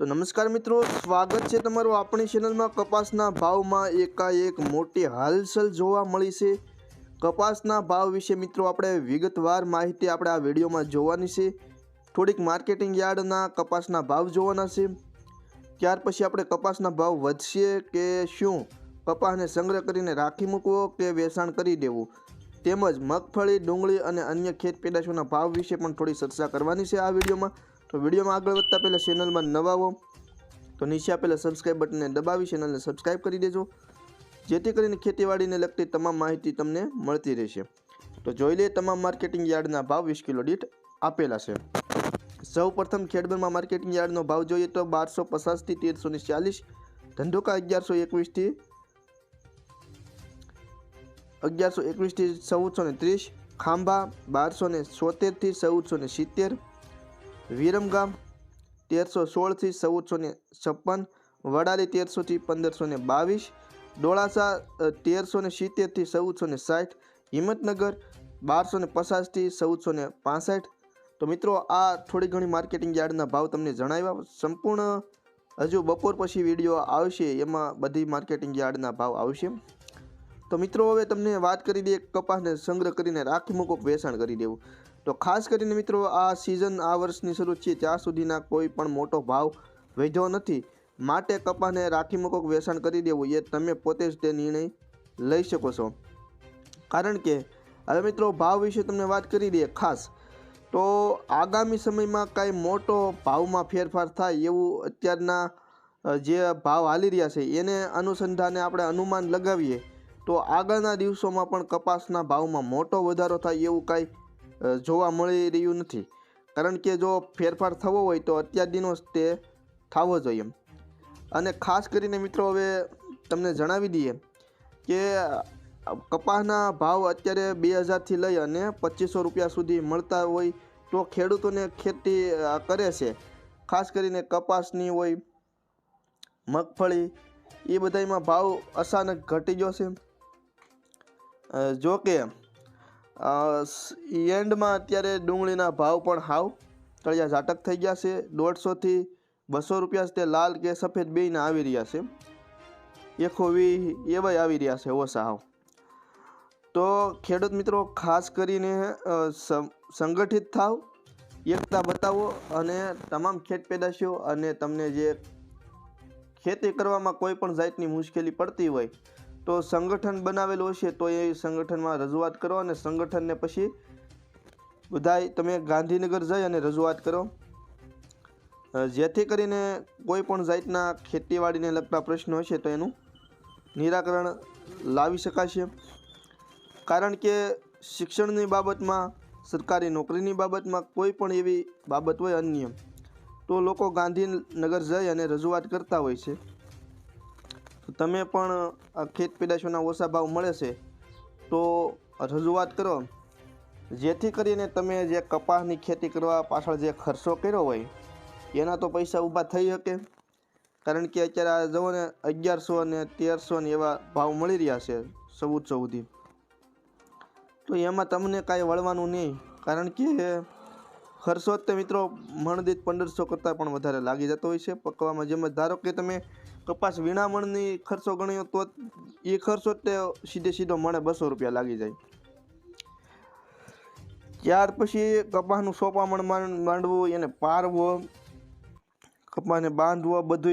તો નમસ્કાર મિત્રો, સ્વાગત છે તમારું આપણી ચેનલમાં કપાસના ભાવમાં એકાએક મોટી હાલચલ જોવા મળી છે. કપાસના ભાવ વિશે મિત્રો આપણે વિગતવાર માહિતી આપણે આ વિડીયોમાં જોવાની છે. થોડીક માર્કેટિંગ યાર્ડના કપાસના ભાવ જોવાના છે. ત્યાર પછી આપણે કપાસના ભાવ વધશે કે શું? કપાસને સંગ્રહ કરીને રાખી મૂકવો કે વેચાણ કરી દેવું? તેમજ મગફળી, ડુંગળી અને અન્ય ખેત પેદાશોના ભાવ વિશે પણ થોડી ચર્ચા કરવાની છે આ વિડીયોમાં. તો વિડીયોમાં આગળ વધતા પહેલાં ચેનલમાં નવા હો, તો નીચે આપેલા સબસ્ક્રાઇબ બટનને દબાવી ચેનલને સબસ્ક્રાઇબ કરી દેજો, જેથી કરીને ખેતીવાડીને લગતી તમામ માહિતી તમને મળતી રહેશે. તો જોઈ લઈએ તમામ માર્કેટિંગ યાર્ડના ભાવ વીસ કિલો દીઠ આપેલા છે. સૌ પ્રથમ ખેડબરમાં માર્કેટિંગ યાર્ડનો ભાવ જોઈએ તો બારસો પચાસથી તેરસો ને ચાલીસ, ધંધોકા અગિયારસો એકવીસથી અગિયારસો એકવીસથી ચૌદસો ને ત્રીસ, ખાંભા બારસો ને સોતેરથી ચૌદસો ને સિત્તેર વિરમગામ તેરસો સોળથી ચૌદસો ને છપ્પન, વડાલી તેરસોથી પંદરસો ને બાવીસ, ડોળાસા તેરસો ને સિત્તેરથી ચૌદસો ને સાઠ, હિંમતનગર, બારસો ને પચાસથી ચૌદસો ને પાસઠ. તો મિત્રો, આ થોડી ઘણી માર્કેટિંગ યાર્ડના ભાવ તમને જણાવ્યા. સંપૂર્ણ, હજુ બપોર પછી વીડિયો આવશે, એમાં બધી માર્કેટિંગ યાર્ડના ભાવ આવશે. તો મિત્રો, હવે તમને વાત કરી દઈએ કપાસને સંગ્રહ કરીને રાખી મૂકો, વેચાણ કરી દેવું. તો ખાસ કરીને મિત્રો, આ સિઝન આ વર્ષની શરૂ છે, ત્યાં સુધીના કોઈ પણ મોટો ભાવ વધ્યો નથી. માટે કપાને રાખી મૂકો વેચાણ કરી દેવું, એ તમે પોતે જ તે નિર્ણય લઈ શકો છો. કારણ કે, હવે મિત્રો, ભાવ વિશે તમને વાત કરી દઈએ ખાસ. તો આગામી સમયમાં કાંઈ મોટો ભાવમાં ફેરફાર થાય એવું અત્યારના જે ભાવ હાલી રહ્યા છે, એને અનુસંધાને આપણે અનુમાન લગાવીએ. તો આગળના દિવસોમાં પણ કપાસના ભાવમાં મોટો વધારો થાય એવું કાંઈ જોવા મળી રહ્યું નથી. કારણ કે જો ફેરફાર થવો હોય તો અત્યાર દિનો જ તે થવો જોઈએ. અને ખાસ કરીને મિત્રો હવે તમને જણાવી દઈએ કે કપાસના ભાવ અત્યારે બે હજારથી લઈ અને પચીસો રૂપિયા સુધી મળતા હોય તો ખેડૂતોને ખેતી કરે છે. ખાસ કરીને કપાસની હોય, મગફળી, એ બધામાં ભાવ અચાનક ઘટી ગયો છે. જો કે એન્ડમાં અત્યારે ડુંગળીના ભાવ પણ હાવ. તળિયા ઝાટક થઈ ગયા છે. દોઢસોથી બસો રૂપિયા તે લાલ કે સફેદ બેયના આવી રહ્યા છે. એકો વી, એવાય આવી રહ્યા છે ઓછા હાવ. તો ખેડૂત મિત્રો, ખાસ કરીને સંગઠિત થાવ, એકતા બતાવો અને તમામ ખેત પેદાશો અને તમને જે ખેતી કરવામાં કોઈ પણ જાતની મુશ્કેલી પડતી હોય તો સંગઠન બનાવેલું હશે તો એ સંગઠનમાં રજૂઆત કરો અને સંગઠનને પછી બધાય તમે ગાંધીનગર જઈ અને રજૂઆત કરો. જેથી કરીને કોઈ પણ જાતના ખેતીવાડીને લગતા પ્રશ્નો હશે તો એનું નિરાકરણ લાવી શકાશે. કારણ કે શિક્ષણની બાબતમાં, સરકારી નોકરીની બાબતમાં કોઈ પણ એવી બાબત હોય અન્ય. તો લોકો ગાંધીનગર જઈ અને રજૂઆત કરતા હોય છે. તમે પણ આ ખેત પેદાશોના ઓછા ભાવ મળે છે, તો રજૂઆત કરો. જેથી કરીને તમે જે કપાસની ખેતી કરવા પાછળ જે ખર્ચો કર્યો હોય, એના તો પૈસા ઊભા થઈ શકે. કારણ કે અત્યારે આ જુઓ ને, અગિયારસો અને તેરસો ને એવા ભાવ મળી રહ્યા છે ચૌદ સુધી. તો એમાં તમને કાંઈ વળવાનું નહીં, કારણ કે ખર્ચો તે મિત્રો, મણદીઠ પંદરસો કરતાં પણ વધારે લાગી જતો હોય છે. પકવામાં જેમ ધારો કે તમે કપાસ વીણામણની ખર્ચો ગણ્યો તો એ ખર્ચો તે સીધે સીધો મને બસો રૂપિયા લાગી જાય. ત્યાર પછી કપાસનું સોપામણ માંડ- માંડવું એને પારવો, કપાસને બાંધવો બધું